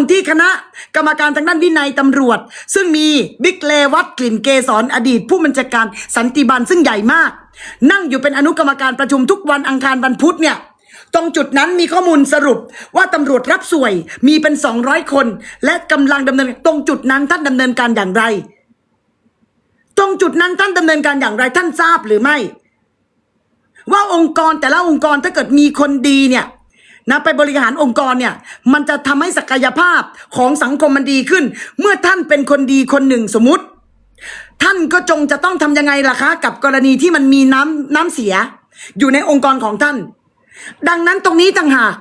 คนที่คณะกรรมการทางด้านวินัยตำรวจ ซึ่งมีบิ๊กเลวัตกลิ่นเกษรอดีต ผู้บัญชาการสันติบาลซึ่งใหญ่มาก นั่งอยู่เป็นอนุกรรมการประชุมทุกวันอังคารวันพุธเนี่ยตรงจุดนั้นมีข้อมูลสรุปว่าตำรวจรับสวยมีเป็น 200 คน และกำลังดำเนินตรงจุดนั้นท่านดำเนินการอย่างไร ตรงจุดนั้นท่านดำเนินการอย่างไรท่านทราบหรือไม่ ว่าองค์กรแต่ละองค์กรถ้าเกิดมีคนดีเนี่ย นะไปบริหารองค์กรเนี่ย มันจะทำให้ศักยภาพของสังคมมันดีขึ้น เมื่อท่านเป็นคนดีคนหนึ่งสมมติ ท่านก็จงจะต้องทำยังไงล่ะคะ กับกรณีที่มันมีน้ำน้ำเสีย อยู่ในองค์กรของท่าน ดังนั้นตรงนี้ต่างหาก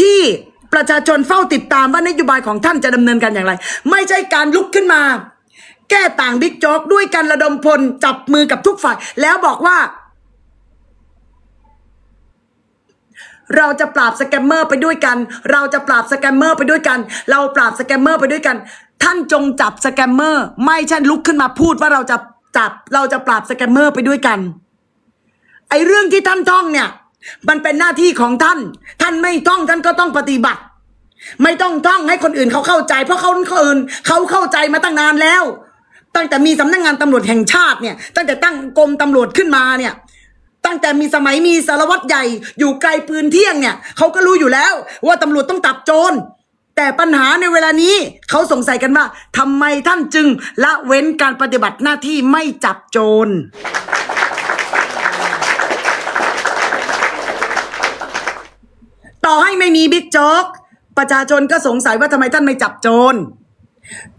ที่ประชาชนเฝ้าติดตามว่านโยบายของท่านจะดำเนินการอย่างไร ไม่ใช่การลุกขึ้นมา แก้ต่างบิ๊กโจ๊กด้วยการระดมพลจับมือกับทุกฝ่าย แล้วบอกว่า เราจะปราบสแกมเมอร์ไปด้วยกัน เราจะปราบสแกมเมอร์ไปด้วยกัน เราปราบสแกมเมอร์ไปด้วยกัน ท่านจงจับสแกมเมอร์ ไม่ใช่ลุกขึ้นมาพูดว่าเราจะจับ เราจะปราบสแกมเมอร์ไปด้วยกัน ไอ้เรื่องที่ท่านท่องเนี่ย มันเป็นหน้าที่ของท่าน ท่านไม่ท่องท่านก็ต้องปฏิบัติ ไม่ต้องท่องให้คนอื่นเขาเข้าใจ เพราะเขาคนอื่นเขาเข้าใจมาตั้งนานแล้ว ตั้งแต่มีสำนักงานตำรวจแห่งชาติเนี่ย ตั้งแต่ตั้งกรมตำรวจขึ้นมาเนี่ย ตั้งแต่มีสมัยมีสารวัตรใหญ่อยู่ไกลปืนเที่ยงเนี่ยเขาก็รู้อยู่แล้ว ว่าตำรวจต้องตับโจรแต่ปัญหาในเวลานี้เขาสงสัยกันว่าทำไมท่านจึงละเว้นการปฏิบัติหน้าที่ไม่จับโจรต่อให้ไม่มีบิ๊กโจ๊กประชาชนก็สงสัยว่าทำไมท่านไม่จับโจร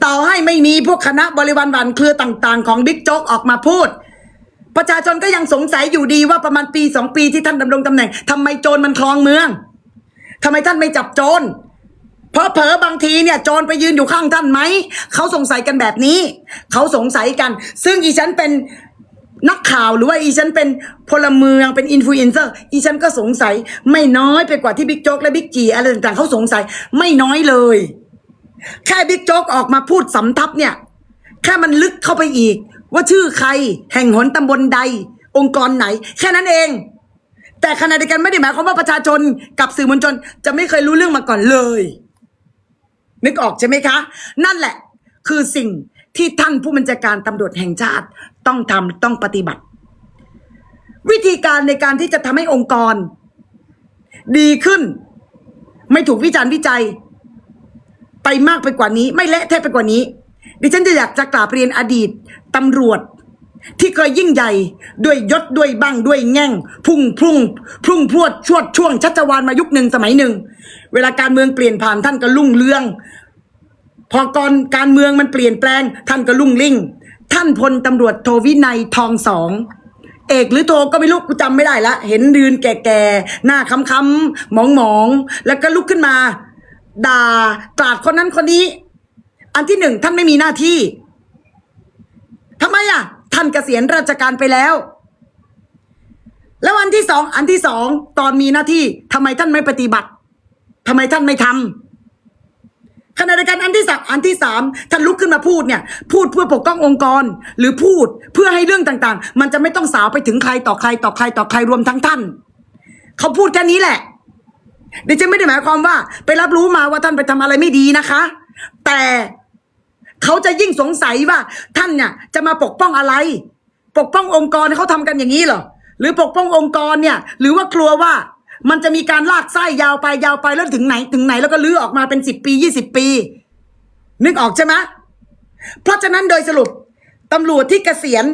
ต่อให้ไม่มีพวกคณะบริวารบันเครือต่าง ๆ ของบิ๊กโจ๊กออกมาพูด ประชาชนก็ยังสงสัยอยู่ดีว่าประมาณปีสองปีที่ท่านดำรงตำแหน่งทำไมโจรมันคลองเมืองทำไมท่านไม่จับโจรเพราะเผลอบางทีเนี่ยโจรไปยืนอยู่ข้างท่านไหมเขาสงสัยกันแบบนี้เขาสงสัยกัน ซึ่งอีฉันเป็นนักข่าวหรือว่าอีฉันเป็นพลเมืองเป็นอินฟลูเอนเซอร์อีฉันก็สงสัยไม่น้อยไปกว่าที่บิ๊กโจ๊กและบิ๊กจีอะไรต่างๆเขาสงสัยไม่น้อยเลย แค่บิ๊กโจ๊กออกมาพูดสำทับเนี่ยแค่มันลึกเข้าไปอีก ว่าชื่อใครแห่งหนตำบลใด องค์กรไหน แค่นั้นเอง แต่ขณะเดียวกันไม่ได้หมายความว่าประชาชนกับสื่อมวลชน จะไม่เคยรู้เรื่องมาก่อนเลย นึกออกใช่ไหมคะ นั่นแหละ คือสิ่งที่ท่านผู้บัญชาการตำรวจแห่งชาติ ต้องทำต้องปฏิบัติ วิธีการในการที่จะทำให้องค์กร ดีขึ้น ไม่ถูกวิจารณ์วิจัย ไปมากไปกว่านี้ ไม่เละเทะไปกว่านี้ ดิฉันจะอยากจะกราบเรียนอดีตตำรวจ ที่เคยยิ่งใหญ่ด้วยยศด้วยบ้างด้วยแง่ง พุ่งพุ่งพุ่งพรวดชวดช่วงชัชวานมายุคหนึ่งสมัยหนึ่ง เวลาการเมืองเปลี่ยนผ่านท่านก็ลุ่งเรือง พอก่อนการเมืองมันเปลี่ยนแปลง ท่านก็ลุ่งลิ่ง ท่านพลตำรวจโทวินัยทองสองเอกหรือโทก็ไม่รู้กูจำไม่ได้ละ เห็นดืนแก่ๆ หน้าค้ำๆมองๆ แล้วก็ลุกขึ้นมา ด่ากราดคนนั้นคนนี้ อันที่หนึ่งท่านไม่มีหน้าที่ทำไมอะ ท่านเกษียณราชการไปแล้ว แล้วอันที่สองอันที่สองตอนมีหน้าที่ทำไมท่านไม่ปฏิบัติทำไมท่านไม่ทำขณะเดียวกันอันที่สามอันที่สามท่านลุกขึ้นมาพูดเนี่ย พูดเพื่อปกป้ององค์กร หรือพูดเพื่อให้เรื่องต่างๆ มันจะไม่ต้องสาวไปถึงใครต่อใครต่อใครต่อใครรวมทั้งท่าน เขาพูดแค่นี้แหละดิฉันไม่ได้หมายความว่า ไปรับรู้มาว่าท่านไปทำอะไรไม่ดีนะคะ แต่ เขาจะยิ่งสงสัยว่า ท่านเนี่ยจะมาปกป้องอะไร ปกป้ององค์กรเขาทำกันอย่างนี้เหรอหรือปกป้ององค์กรเนี่ย หรือว่ากลัวว่ามันจะมีการลากไส้ยาวไปยาวไปแล้วถึงไหน ถึงไหนแล้วก็ลื้อออกมาเป็นสิบปียี่สิบปี นึกออกใช่ไหมเพราะฉะนั้นโดยสรุปตำรวจที่เกษียณ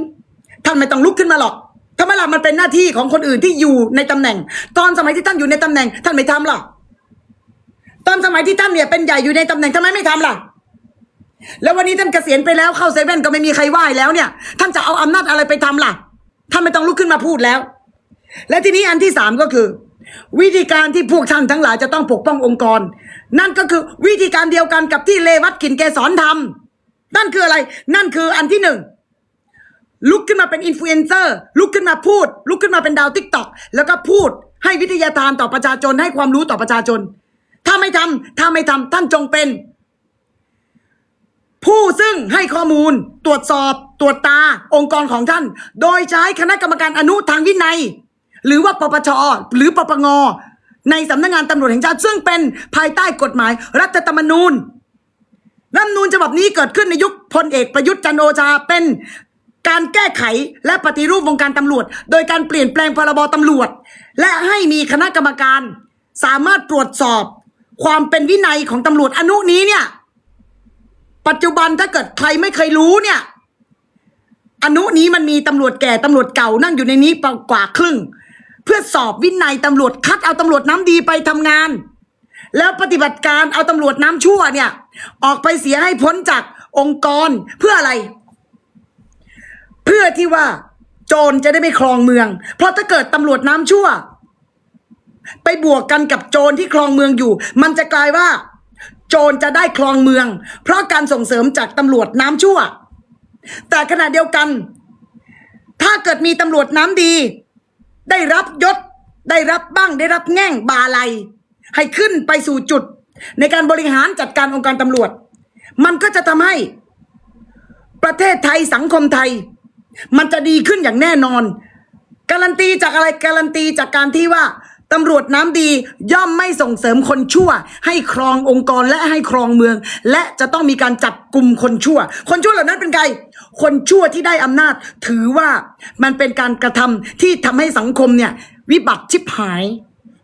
ท่านไม่ต้องลุกขึ้นมาหรอกทำไมล่ะมันเป็นหน้าที่ของคนอื่นที่อยู่ในตำแหน่ง ตอนสมัยที่ท่านอยู่ในตำแหน่ง ท่านไม่ทำหรอตอนสมัยที่ท่านเนี่ยเป็นใหญ่อยู่ในตำแหน่งทำไมไม่ทำล่ะ แล้ววันนี้ท่านเกษียณไปแล้วเข้าเซเว่นก็ไม่มีใครไหว้แล้วเนี่ย ท่านจะเอาอำนาจอะไรไปทำล่ะ ท่านไม่ต้องลุกขึ้นมาพูดแล้ว และทีนี้อันที่สามก็คือ วิธีการที่พวกท่านทั้งหลายจะต้องปกป้ององค์กร นั่นก็คือวิธีการเดียวกันกับที่เลวัตกินเกสอนทำนั่นคืออะไร นั่นคืออันที่หนึ่งลุกขึ้นมาเป็นอินฟลูเอนเซอร์ลุกขึ้นมาพูด ลุกขึ้นมาเป็นดาวทิกตอกแล้วก็พูดให้วิทยาทานต่อประชาชนให้ความรู้ต่อประชาชน ถ้าไม่ทำถ้าไม่ทำท่านจงเป็น ผู้ซึ่งให้ข้อมูล ตรวจสอบตรวจตาองค์กรของท่าน โดยใช้คณะกรรมการอนุทางวินัย หรือว่าปปชหรือปปงในสำนักงานตำรวจแห่งชาติ ซึ่งเป็นภายใต้กฎหมายรัฐธรรมนูญรัฐธรรมนูญฉบับนี้เกิดขึ้นในยุคพลเอกประยุทธ์จันโอชาเป็นการแก้ไขและปฏิรูปวงการตำรวจ โดยการเปลี่ยนแปลงพรบตำรวจ และให้มีคณะกรรมการ สามารถตรวจสอบ ความเป็นวินัยของตำรวจอนุนี้เนี่ย ปัจจุบันถ้าเกิดใครไม่เคยรู้เนี่ย อนุนี้มันมีตำรวจแก่ตำรวจเก่านั่งอยู่ในนี้กว่าครึ่ง เพื่อสอบวินัยตำรวจคัดเอาตำรวจน้ำดีไปทำงาน แล้วปฏิบัติการเอาตำรวจน้ำชั่วเนี่ย ออกไปเสียให้พ้นจากองค์กรเพื่ออะไร เพื่อที่ว่า โจรจะได้ไม่ครองเมือง เพราะถ้าเกิดตำรวจน้ำชั่ว ไปบวกกันกับโจรที่ครองเมืองอยู่ มันจะกลายว่า โจรจะได้ครองเมือง เพราะการส่งเสริมจากตำรวจน้ำชั่ว แต่ขณะเดียวกัน ถ้าเกิดมีตำรวจน้ำดี ได้รับยศ ได้รับบ้างได้รับแง่งบาลัย ให้ขึ้นไปสู่จุด ในการบริหารจัดการองค์การตำรวจ มันก็จะทำให้ ประเทศไทยสังคมไทย มันจะดีขึ้นอย่างแน่นอน การันตีจากอะไรการันตีจากการที่ว่า ตำรวจน้ำดีย่อมไม่ส่งเสริมคนชั่ว ให้ครององค์กรและให้ครองเมือง และจะต้องมีการจับกลุ่มคนชั่ว คนชั่วเหล่านั้นเป็นใครคนชั่วที่ได้อำนาจถือว่ามันเป็นการกระทำที่ทำให้สังคมเนี่ยวิบัติชิบหาย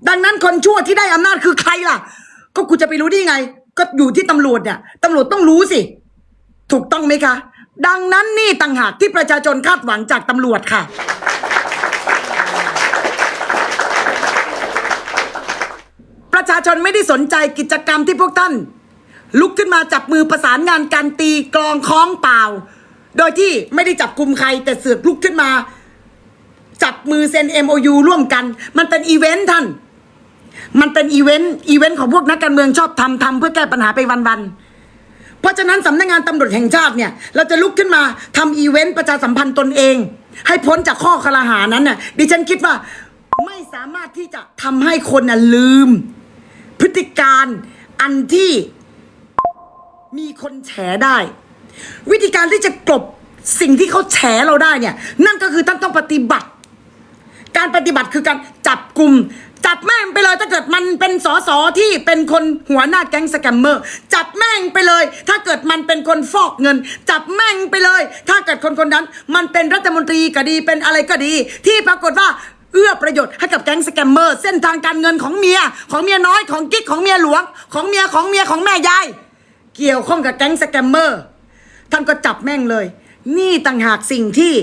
ดังนั้นคนชั่วที่ได้อำนาจคือใครล่ะ ก็กูจะไปรู้ได้ไง ก็อยู่ที่ตำรวจเนี่ยตำรวจต้องรู้สิ ถูกต้องไหมคะ ดังนั้นนี่ต่างหากที่ประชาชนคาดหวังจากตำรวจค่ะ ประ ชาชนไม่ได้สนใจกิจกรรมที่พวกท่าน ลุกขึ้นมาจับมือประสานงานการตีกลองคล้องเปล่า โดยที่ไม่ได้จับกลุ่มใครแต่เสือกลุกขึ้นมา จับมือเซ็น MOU ร่วมกัน มันเป็นอีเวนต์ท่าน มันเป็นอีเวนต์อีเวนต์ของพวกนักการเมืองชอบทำทำเพื่อแก้ปัญหาไปวันๆเพราะฉะนั้นสำนักงานตำรวจแห่งชาติเนี่ย เราจะลุกขึ้นมาทำอีเวนต์ประชาสัมพันธ์ตนเอง ให้พ้นจากข้อคลาหานั้นน่ะดิฉันคิดว่าไม่สามารถที่จะทำให้คนน่ะลืม ติการอันที่มีคนแฉได้ วิธีการที่จะกลบสิ่งที่เขาแฉเราได้เนี่ย นั่นก็คือท่านต้องปฏิบัติ การปฏิบัติคือการจับกลุ่มจับแม่งไปเลยถ้าเกิดมันเป็นสอสอที่เป็นคนหัวหน้าแก๊งสแกมเมอร์ จับแม่งไปเลย ถ้าเกิดมันเป็นคนฟอกเงิน จับแม่งไปเลย ถ้าเกิดคนคนนั้น มันเป็นรัฐมนตรีก็ดีเป็นอะไรก็ดี ที่ปรากฏว่า อื้อประโยชน์ให้กับแก๊งสแกมเมอร์ เส้นทางการเงินของเมีย ของเมียน้อยของกิ๊กของเมียหลวง ของเมียของเมียของแม่ยาย เกี่ยวข้องกับแก๊งสแกมเมอร์ ท่านก็จับแม่งเลย นี่ต่างหากสิ่งที่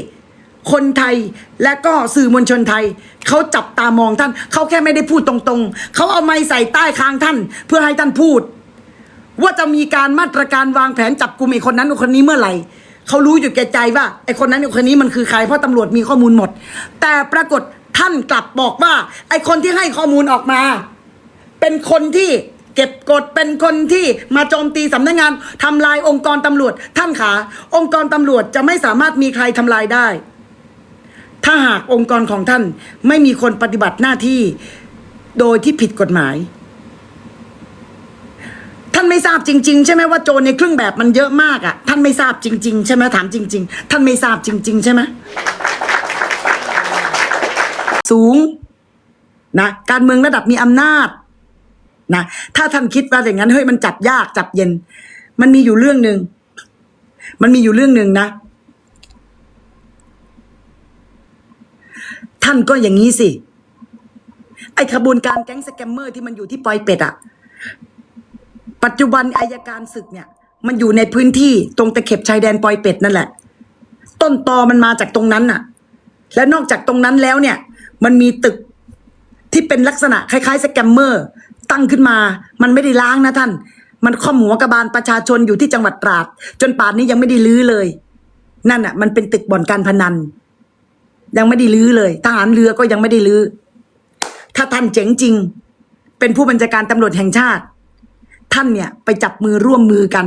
คนไทยและก็สื่อมวลชนไทย เขาจับตามองท่าน เขาแค่ไม่ได้พูดตรงๆ เขาเอาไม้ใส่ใต้คางท่าน เพื่อให้ท่านพูด ว่าจะมีการมาตรการวางแผนจับกลุ่มไอ้คนนั้นคนนี้เมื่อไหร่เขารู้อยู่แก่ใจว่าไอ้คนนั้นไอ้คนนี้มันคือใครเพราะตำรวจมีข้อมูลหมด แต่ปรากฏ ท่านกลับบอกว่า ไอคนที่ให้ข้อมูลออกมา เป็นคนที่เก็บกดเป็นคนที่มาโจมตีสำนักงานทำลายองค์กรตำรวจ ท่านขาองค์กรตำรวจจะไม่สามารถมีใครทำลายได้ ถ้าหากองค์กรของท่านไม่มีคนปฏิบัติหน้าที่ โดยที่ผิดกฎหมาย ท่านไม่ทราบจริง ๆ ใช่ไหมว่าโจรในเครื่องแบบมันเยอะมากอะ่ะ ท่านไม่ทราบจริง ๆ ใช่ไหมถามจริง ๆ ท่านไม่ทราบจริง ๆ ใช่ไหม สูงนะการเมืองระดับมีอำนาจนะถ้าท่านคิดว่าอย่างนั้นเฮ้ยมันจับยากจับเย็น มันมีอยู่เรื่องหนึ่งมันมีอยู่เรื่องหนึ่งนะ ท่านก็อย่างนี้สิ ไอขบวนการแก๊งสแกมเมอร์ที่มันอยู่ที่ปอยเป็ดอะปัจจุบันอายการศึกเนี่ย มันอยู่ในพื้นที่ตรงตะเข็บชายแดนปอยเป็ดนั่นแหละ ต้นตอมันมาจากตรงนั้นน่ะ และนอกจากตรงนั้นแล้วเนี่ย มันมีตึกที่เป็นลักษณะคล้ายๆสแกมเมอร์ ตั้งขึ้นมา มันไม่ได้ล้างนะท่าน มันข้อมหัวกระบาลประชาชนอยู่ที่จังหวัดตราด จนป่านนี้ยังไม่ได้ลื้อเลย นั่นอะ มันเป็นตึกบ่อนการพนัน ยังไม่ได้ลื้อเลยทหารเรือก็ยังไม่ได้ลื้อถ้าท่านเจ๋งจริง เป็นผู้บัญชาการตำรวจแห่งชาติ ท่านเนี่ยไปจับมือร่วมมือกัน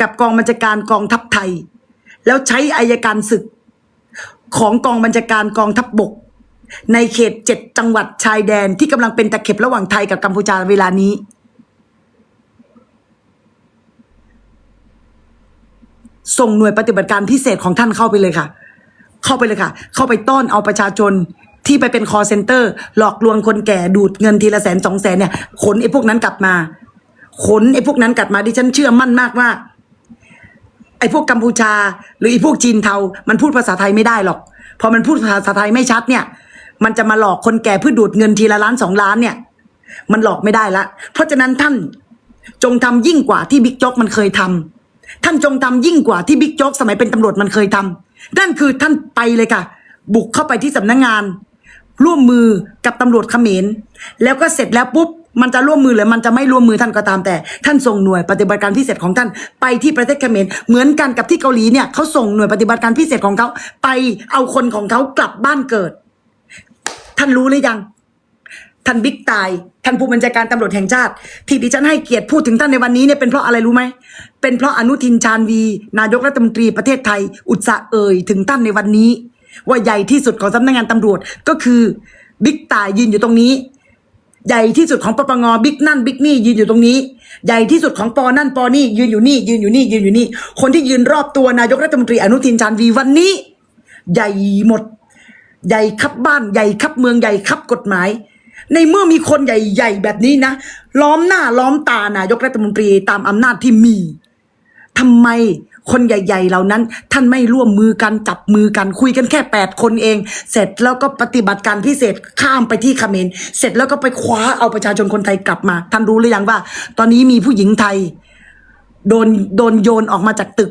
กับกองบัญชาการกองทัพไทย แล้วใช้อายการศึกของกองบัญชาการกองทัพบบก ในเขตเจ็ดจังหวัดชายแดนที่กำลังเป็นตะเข็บระหว่างไทยกับกัมพูชาเวลานี้ ส่งหน่วยปฏิบัติการพิเศษของท่านเข้าไปเลยค่ะ เข้าไปเลยค่ะ เข้าไปต้อนเอาประชาชนที่ไปเป็นคอเซ็นเตอร์ หลอกลวงคนแก่ดูดเงินทีละแสนสองแสนเนี่ยขนไอ้พวกนั้นกลับมาขนไอ้พวกนั้นกลับมาดิฉันเชื่อมั่นมากว่าไอ้พวกกัมพูชา หรือไอ้พวกจีนเทา มันพูดภาษาไทยไม่ได้หรอก พอมันพูดภาษาไทยไม่ชัดเนี่ย มันจะมาหลอกคนแก่เพื่อดูดเงินทีละล้านสองล้านเนี่ย มันหลอกไม่ได้ละ เพราะฉะนั้นท่านจงทำยิ่งกว่าที่บิ๊กโจ๊กมันเคยทำท่านจงทำยิ่งกว่าที่บิ๊กโจ๊กสมัยเป็นตำรวจมันเคยทำนั่นคือท่านไปเลยค่ะ บุกเข้าไปที่สำนักงาน ร่วมมือกับตำรวจเขมรแล้วก็เสร็จแล้วปุ๊บมันจะร่วมมือหรือมันจะไม่ร่วมมือท่านก็ตามแต่ ท่านส่งหน่วยปฏิบัติการพิเศษของท่านไปที่ประเทศเขมรเหมือนกันกับที่เกาหลีเนี่ยเขาส่งหน่วยปฏิบัติการพิเศษของเขาไปเอาคนของเขากลับบ้านเกิด ท่านรู้หรือยัง ท่านบิ๊กตาย ท่านผู้บัญชาการตำรวจแห่งชาติ ที่ดิฉันให้เกียรติพูดถึงท่านในวันนี้เนี่ยเป็นเพราะอะไรรู้ไหม เป็นเพราะอนุทินชาญวี นายกรัฐมนตรีประเทศไทย อุตส่าห์เอ่ยถึงท่านในวันนี้ ว่าใหญ่ที่สุดของสำนักงานตำรวจก็คือบิ๊กตายยืนอยู่ตรงนี้ ใหญ่ที่สุดของปปงบิ๊กนั่นบิ๊กนี่ยืนอยู่ตรงนี้ ใหญ่ที่สุดของปอนั่นปอนี่ยืนอยู่นี่ ยืนอยู่นี่ยืนอยู่นี่ คนที่ยืนรอบตัวนายกรัฐมนตรีอนุทินชาญวีวันนี้ ใหญ่หมด ใหญ่ครับบ้านใหญ่ครับเมืองใหญ่ครับกฎหมาย ในเมื่อมีคนใหญ่ๆแบบนี้นะล้อมหน้าล้อมตานายกรัฐมนตรีตามอำนาจที่มีทำไมคนใหญ่ ๆ เหล่านั้น ท่านไม่ร่วมมือกันจับมือกันคุยกันแค่แปดคนเอง เสร็จแล้วก็ปฏิบัติการพิเศษข้ามไปที่เขมรเสร็จแล้วก็ไปคว้าเอาประชาชนคนไทยกลับมา ท่านรู้หรือยังว่า ตอนนี้มีผู้หญิงไทย โดนโดนโยนออกมาจากตึก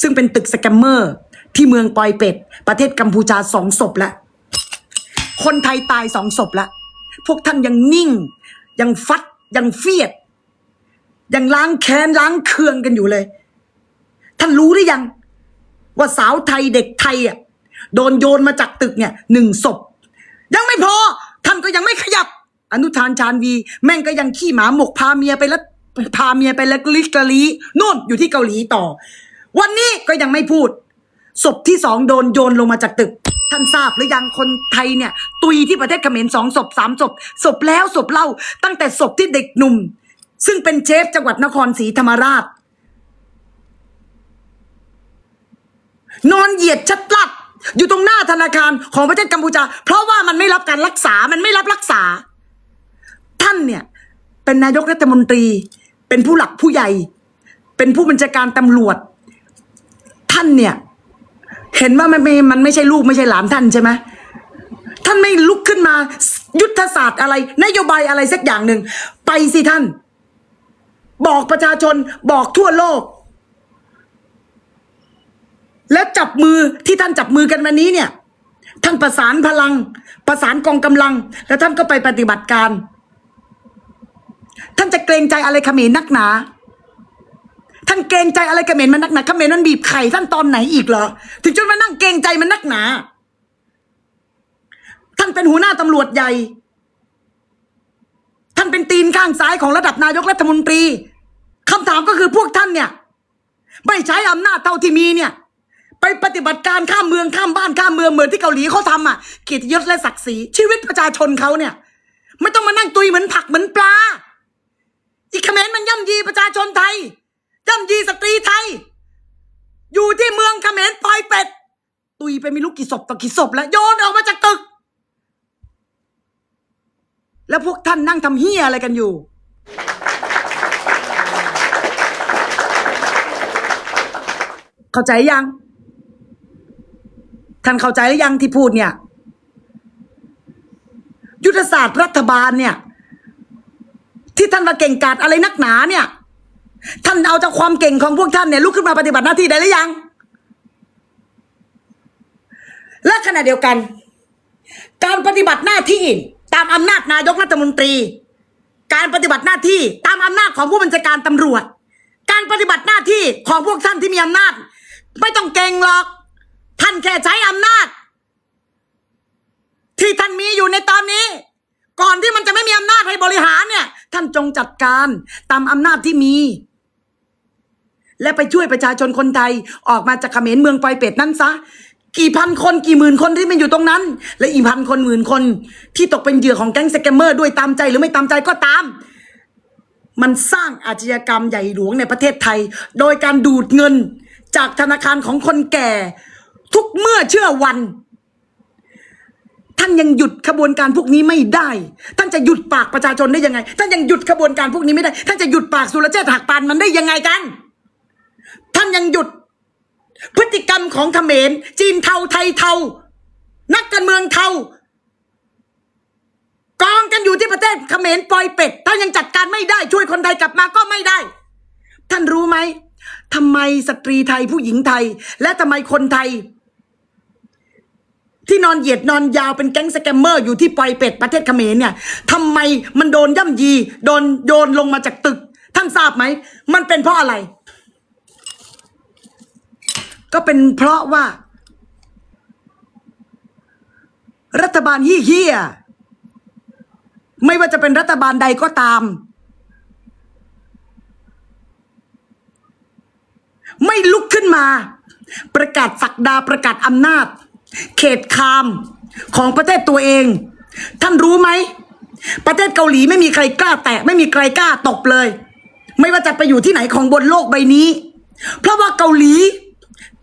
ซึ่งเป็นตึกสแกมเมอร์ ที่เมืองปอยเป็ด ประเทศกัมพูชาสองศพล้วคนไทยตายสองศพล้วพวกท่านยังนิ่ง ยังฟัด ยังเฟียด ยังล้างแค้นล้างเคืองกันอยู่เลย ท่านรู้หรือยัง ว่าสาวไทยเด็กไทยอะโดนโยนมาจากตึกเนี่ยหนึ่งศพ ยังไม่พอ ท่านก็ยังไม่ขยับ อนุทานชาญวี แม่งก็ยังขี้หมาหมกพาเมียไปแล้วพาเมียไปแล้วลิกลีนู่นอยู่ที่เกาหลีต่อ วันนี้ก็ยังไม่พูด ศพที่สองโดนโยนลงมาจากตึก ท่านทราบหรือยังคนไทยเนี่ย ตุยที่ประเทศเขมรสองศพสามศพศพแล้วศพเล่า ตั้งแต่ศพที่เด็กหนุ่ม ซึ่งเป็นเชฟจังหวัดนครศรีธรรมราช นอนเหยียดชัดลัด อยู่ตรงหน้าธนาคารของประเทศกัมพูชา เพราะว่ามันไม่รับการรักษามันไม่รับรักษา ท่านเนี่ย เป็นนายกรัฐมนตรี เป็นผู้หลักผู้ใหญ่ เป็นผู้บัญชาการตำรวจ ท่านเนี่ย เห็นว่ามันไม่มันไม่ใช่ลูกไม่ใช่หลานท่านใช่ไหมท่านไม่ลุกขึ้นมา ยุทธศาสตร์อะไร นโยบายอะไรสักอย่างหนึ่ง ไปสิท่าน บอกประชาชนบอกทั่วโลก แล้วจับมือที่ท่านจับมือกันวันนี้เนี่ย ท่านประสานพลัง ประสานกองกำลัง แล้วท่านก็ไปปฏิบัติการ ท่านจะเกรงใจอะไรขมรนักหนา ท่านเกรงใจอะไรเมรมันนักหนาเขมรมันบีบไข่ท่านตอนไหนอีกเหรอ ถึงจนมานั่งเกรงใจมันนักหนา ท่านเป็นหัวหน้าตำรวจใหญ่ ท่านเป็นตีนข้างซ้ายของระดับนายกรัฐมนตรีคำถามก็คือพวกท่านเนี่ย ไม่ใช้อำนาจเท่าที่มีเนี่ย ไปปฏิบัติการข้ามเมืองข้ามบ้านข้ามเมืองเหมือนที่เกาหลีเขาทำอะเกียรติยศและศักดิ์ศรีชีวิตประชาชนเขาเนี่ย ไม่ต้องมานั่งตุยเหมือนผักเหมือนปลาอีกเขมรมันย่ำยีประชาชนไทย ย่ำยีสตรีไทย อยู่ที่เมืองเขมรปอยเป็ด ตุยไปไม่รู้กี่ศพต่อกี่ศพแล้วโยนออกมาจากตึก แล้วพวกท่านนั่งทำเฮียอะไรกันอยู่ เข้าใจยัง ท่านเข้าใจหรือยังที่พูดเนี่ย ยุทธศาสตร์รัฐบาลเนี่ย ที่ท่านมาเก่งกาจอะไรนักหนาเนี่ย ท่านเอาจากความเก่งของพวกท่านเนี่ยลุกขึ้นมาปฏิบัติหน้าที่ได้หรือยัง และขณะเดียวกัน การปฏิบัติหน้าที่ตามอำนาจนายกรัฐมนตรี การปฏิบัติหน้าที่ตามอำนาจของผู้บัญชาการตำรวจ การปฏิบัติหน้าที่ของพวกท่านที่มีอำนาจ ไม่ต้องเก่งหรอก ท่านแค่ใช้อำนาจ ที่ท่านมีอยู่ในตอนนี้ก่อนที่มันจะไม่มีอำนาจให้บริหารเนี่ย ท่านจงจัดการตามอำนาจที่มี และไปช่วยประชาชนคนไทยออกมาจากเขมรเมืองปอยเป็ดนั่นซะ กี่พันคนกี่หมื่นคนที่มันอยู่ตรงนั้น และอีกพันคนหมื่นคน ที่ตกเป็นเหยื่อของแก๊งสแกมเมอร์ด้วยตามใจหรือไม่ตามใจก็ตาม มันสร้างอาชญากรรมใหญ่หลวงในประเทศไทย โดยการดูดเงินจากธนาคารของคนแก่ ทุกเมื่อเชื่อวัน ท่านยังหยุดขบวนการพวกนี้ไม่ได้ ท่านจะหยุดปากประชาชนได้ยังไง ท่านยังหยุดขบวนการพวกนี้ไม่ได้ ท่านจะหยุดปากสุรเชษฐ์หักปานมันได้ยังไงกัน ท่านยังหยุด พฤติกรรมของเขมร จีนเทาไทยเทา นักการเมืองเทากองกันอยู่ที่ประเทศเขมรปล่อยเป็ดถ้านยังจัดการไม่ได้ช่วยคนไทยกลับมาก็ไม่ได้ ท่านรู้ไหมทำไมสตรีไทยผู้หญิงไทย และทำไมคนไทย ที่นอนเหยียดนอนยาวเป็นแก๊งสแกมเมอร์อยู่ที่ปอยเป็ดประเทศเขมรเนี่ยทำไมมันโดนย่ำยี โดนโยนลงมาจากตึก ท่านทราบไหม มันเป็นเพราะอะไร ก็เป็นเพราะว่า รัฐบาลเฮี้ยไม่ว่าจะเป็นรัฐบาลใดก็ตาม ไม่ลุกขึ้นมา ประกาศศักดาประกาศอำนาจ เขตคามของประเทศตัวเอง ท่านรู้ไหม ประเทศเกาหลีไม่มีใครกล้าแตะไม่มีใครกล้าตบเลย ไม่ว่าจะไปอยู่ที่ไหนของบนโลกใบนี้ เพราะว่าเกาหลี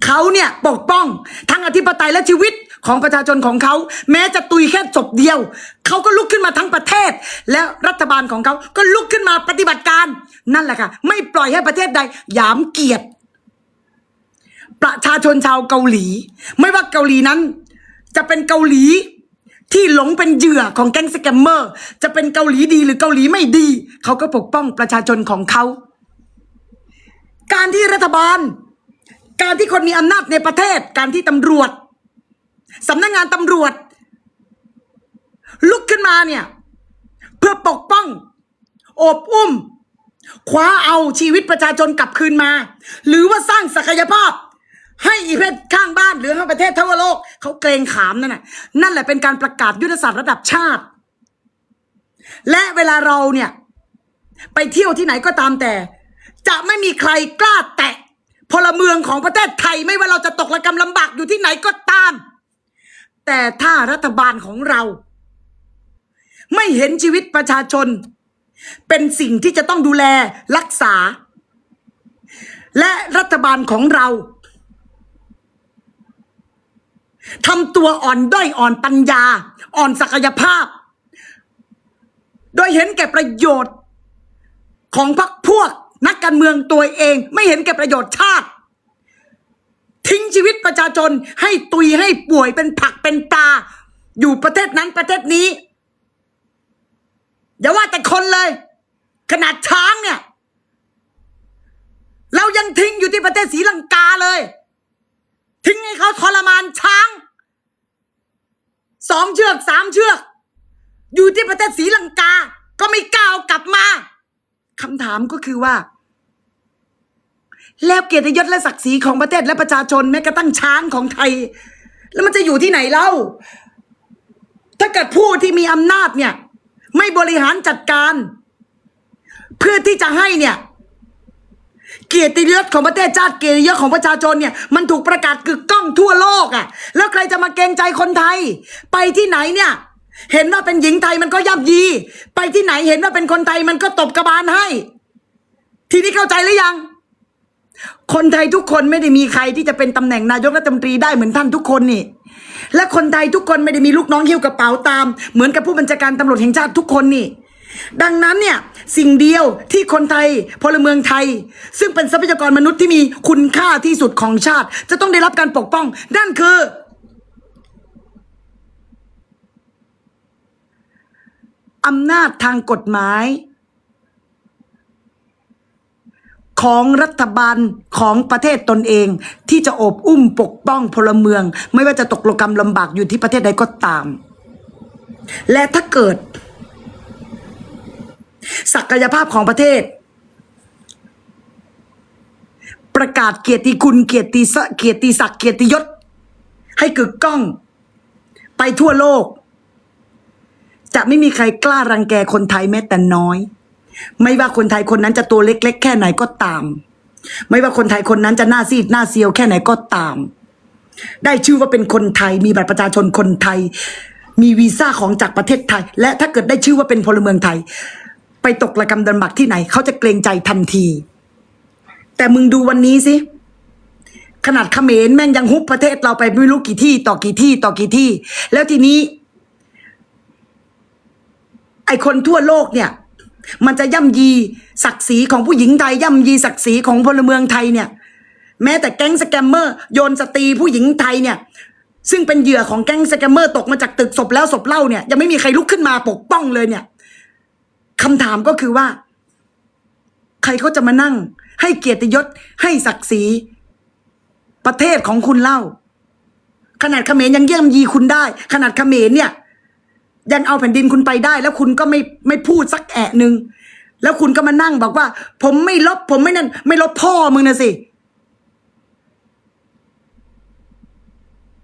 เขาเนี่ยปกป้องทั้งอธิปไตยและชีวิตของประชาชนของเขา แม้จะตุยแค่ศพเดียว เขาก็ลุกขึ้นมาทั้งประเทศ และรัฐบาลของเขาก็ลุกขึ้นมาปฏิบัติการนั่นแหละค่ะ ไม่ปล่อยให้ประเทศใดหยามเกียรติประชาชนชาวเกาหลี ไม่ว่าเกาหลีนั้น จะเป็นเกาหลีที่หลงเป็นเหยื่อของแก๊งสแกมเมอร์ จะเป็นเกาหลีดีหรือเกาหลีไม่ดี เขาก็ปกป้องประชาชนของเขา การที่รัฐบาล การที่คนมีอำนาจในประเทศ การที่ตำรวจสำนักงงานตำรวจ ลุกขึ้นมาเนี่ย เพื่อปกป้องโอบอุ้ม คว้าเอาชีวิตประชาชนกลับคืนมา หรือว่าสร้างศักยภาพ ให้อีเพศข้างบ้านหรือให้ประเทศทั่วโลกเขาเกรงขามนั่นน่ะนั่นแหละเป็นการประกาศยุทธศาสตร์ระดับชาติ และเวลาเราเนี่ย ไปเที่ยวที่ไหนก็ตามแต่ จะไม่มีใครกล้าแตะ พลเมืองของประเทศไทยไม่ว่าเราจะตกระกำลำบากอยู่ที่ไหนก็ตาม แต่ถ้ารัฐบาลของเรา ไม่เห็นชีวิตประชาชน เป็นสิ่งที่จะต้องดูแลรักษา และรัฐบาลของเราทำตัวอ่อนด้อยอ่อนปัญญา อ่อนศักยภาพ โดยเห็นแก่ประโยชน์ของพรรคพวก นักการเมืองตัวเองไม่เห็นแก่ประโยชน์ชาติ ทิ้งชีวิตประชาชนให้ตุยให้ป่วยเป็นผักเป็นปลาอยู่ประเทศนั้นประเทศนี้ อย่าว่าแต่คนเลย ขนาดช้างเนี่ย เรายังทิ้งอยู่ที่ประเทศศรีลังกาเลย ทิ้งให้เขาทรมานช้างสองเชือกสามเชือก อยู่ที่ประเทศศรีลังกา ก็ไม่กล้าเอากลับมา คำถามก็คือว่า แล้วเกียรติยศและศักดิ์ศรีของประเทศและประชาชนแม้กระทั่งช้างของไทย แล้วมันจะอยู่ที่ไหนเล่า ถ้าเกิดผู้ที่มีอำนาจเนี่ย ไม่บริหารจัดการ เพื่อที่จะให้เนี่ย เกียรติยศของประเทศชาติเกียรติยศของประชาชนเนี่ย มันถูกประกาศกึกก้องทั่วโลกอะ่ะ แล้วใครจะมาเกรงใจคนไทย ไปที่ไหนเนี่ย เห็นว่าเป็นหญิงไทยมันก็ยับยี ไปที่ไหนเห็นว่าเป็นคนไทยมันก็ตบกระบาลให้ ทีนี้เข้าใจหรือยัง คนไทยทุกคนไม่ได้มีใครที่จะเป็นตำแหน่งนายกรัฐมนตรีได้เหมือนท่านทุกคนนี่ และคนไทยทุกคนไม่ได้มีลูกน้องหิ้วกระเป๋าตาม เหมือนกับผู้บัญชาการตำรวจแห่งชาติทุกคนนี่ดังนั้นเนี่ยสิ่งเดียวที่คนไทยพลเมืองไทย ซึ่งเป็นทรัพยากรมนุษย์ที่มีคุณค่าที่สุดของชาติ จะต้องได้รับการปกป้อง นั่นคือ อำนาจทางกฎหมาย ของรัฐบาลของประเทศตนเอง ที่จะโอบอุ้มปกป้องพลเมือง ไม่ว่าจะตกระกรรมลำบากอยู่ที่ประเทศใดก็ตาม และถ้าเกิด ศักยภาพของประเทศ ประกาศเกียรติคุณเกียรติเกียรติศักดิ์เกียรติยศ ให้กึกก้อง ไปทั่วโลก จะไม่มีใครกล้ารังแกคนไทยแม้แต่น้อย ไม่ว่าคนไทยคนนั้นจะตัวเล็ก ๆ แค่ไหนก็ตาม ไม่ว่าคนไทยคนนั้นจะหน้าซีดหน้าเซียวแค่ไหนก็ตาม ได้ชื่อว่าเป็นคนไทย มีบัตรประชาชนคนไทย มีวีซ่าของจากประเทศไทย และถ้าเกิดได้ชื่อว่าเป็นพลเมืองไทย ไปตกระกำดันบักที่ไหน เขาจะเกรงใจทันที แต่มึงดูวันนี้สิขนาดเขมรแม่งยังฮุบประเทศเราไปไม่รู้กี่ที่ต่อกี่ที่ต่อกี่ที่ แล้วทีนี้ ไอคนทั่วโลกเนี่ย มันจะย่ำยีศักดิ์ศรีของผู้หญิงไทยย่ำยีศักดิ์ศรีของพลเมืองไทยเนี่ย แม้แต่แก๊งสแกมเมอร์โยนสตรีผู้หญิงไทยเนี่ย ซึ่งเป็นเหยื่อของแก๊งสแกมเมอร์ตกมาจากตึกศพแล้วศพเล่าเนี่ยยังไม่มีใครลุกขึ้นมาปกป้องเลยเนี่ยคำถามก็คือว่า ใครเขาจะมานั่ง ให้เกียรติยศให้ศักดิ์ศรีประเทศของคุณเล่า ขนาดเขมรยังเยี่ยมยีคุณได้ ขนาดเขมรเนี่ย ยังเอาแผ่นดินคุณไปได้ แล้วคุณก็ไม่ไม่พูดสักแอะหนึ่งแล้วคุณก็มานั่งบอกว่า ผมไม่ลบ ผมไม่นั่น ไม่ลบพ่อมึงนะสิ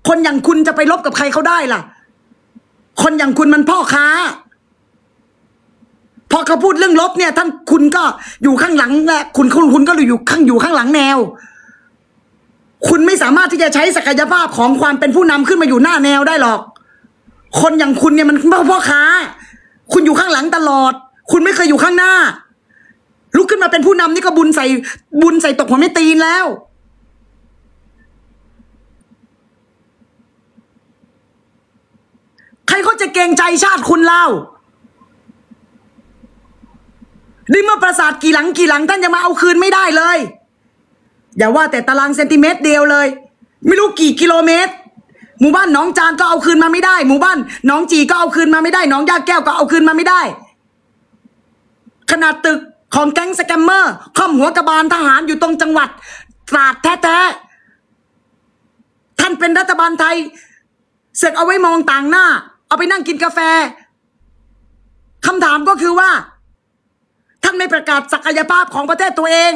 คนอย่างคุณจะไปลบกับใครเขาได้ล่ะ คนอย่างคุณมันพ่อค้า พอเขาพูดเรื่องลบเนี่ย ท่านคุณก็อยู่ข้างหลังแหละคุณคุณคุณก็อยู่ข้างอยู่ข้างหลังแนว คุณไม่สามารถที่จะใช้ศักยภาพของความเป็นผู้นำขึ้นมาอยู่หน้าแนวได้หรอก คนอย่างคุณเนี่ยมันพ่อค้า คุณอยู่ข้างหลังตลอด คุณไม่เคยอยู่ข้างหน้า ลุกขึ้นมาเป็นผู้นำนี่ก็บุญใส่บุญใส่ตกหัวไม่ตีนแล้ว ใครเขาจะเกรงใจชาติคุณเล่านี่เมื่อประสาทกี่หลังกี่หลังท่านยังมาเอาคืนไม่ได้เลย อย่าว่าแต่ตารางเซนติเมตรเดียวเลย ไม่รู้กี่กิโลเมตร หมู่บ้านหนองจานก็เอาคืนมาไม่ได้ หมู่บ้านหนองจีก็เอาคืนมาไม่ได้หนองยาแก้วก็เอาคืนมาไม่ได้ ขนาดตึกของแก๊งสแกมเมอร์ข้อมหัวกระบาลทหารอยู่ตรงจังหวัดตราดแท้ๆท่านเป็นรัฐบาลไทยเสือกเอาไว้มองต่างหน้า เอาไปนั่งกินกาแฟคำถามก็คือว่า ท่านไม่ประกาศศักยภาพของประเทศตัวเอง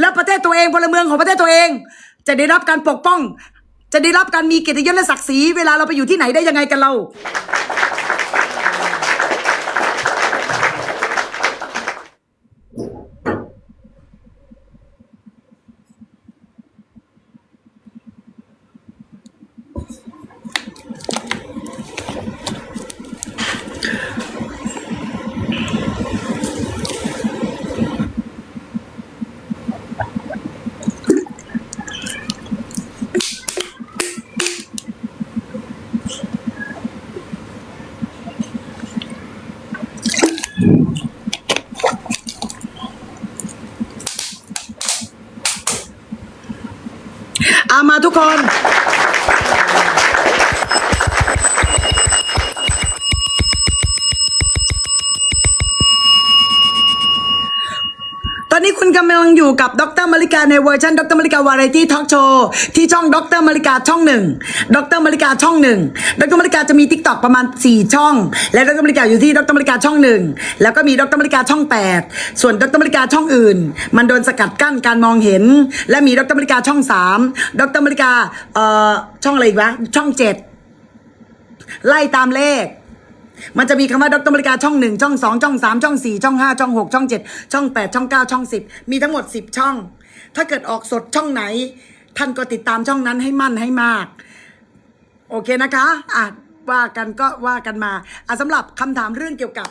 และประเทศตัวเองพลเมืองของประเทศตัวเอง จะได้รับการปกป้อง จะได้รับการมีเกียรติยศและศักดิ์ศรีเวลาเราไปอยู่ที่ไหนได้ยังไงกันเรา อ นี้คุณกำลังอยู่กับดรมาริกาในเวอร์ชันดรมาริกาวาไรตี้ทอล์กโชว์ที่ช่องดรมาริกาช่องหนึ่งดรมาริกาช่องหนึ่งดรมาริกาจะมีทิกตอกประมาณ 4 ช่อง และดรมาริกาอยู่ที่ดรมาริกาช่องหนึ่งแล้วก็มีดรมาริกาช่อง 8 ส่วนดรมาริกาช่องอื่น มันโดนสกัดกั้นการมองเห็น และมีดรมาริกาช่อง 3 ดรมาริกาเอ่อช่องอะไรอีกวะช่อง 7 ไล่ตามเลข มันจะมีคำว่าดรมริกาช่องหนึ่งช่องสองช่องสามช่องสี่ช่องห้าช่องหกช่องเจ็ดช่องแปดช่องเก้าช่องสิบมีทั้งหมดสิบช่อง ถ้าเกิดออกสดช่องไหน ท่านก็ติดตามช่องนั้นให้มั่นให้มาก โอเคนะคะ อะว่ากันก็ว่ากันมาอะสำหรับคำถามเรื่องเกี่ยวกับ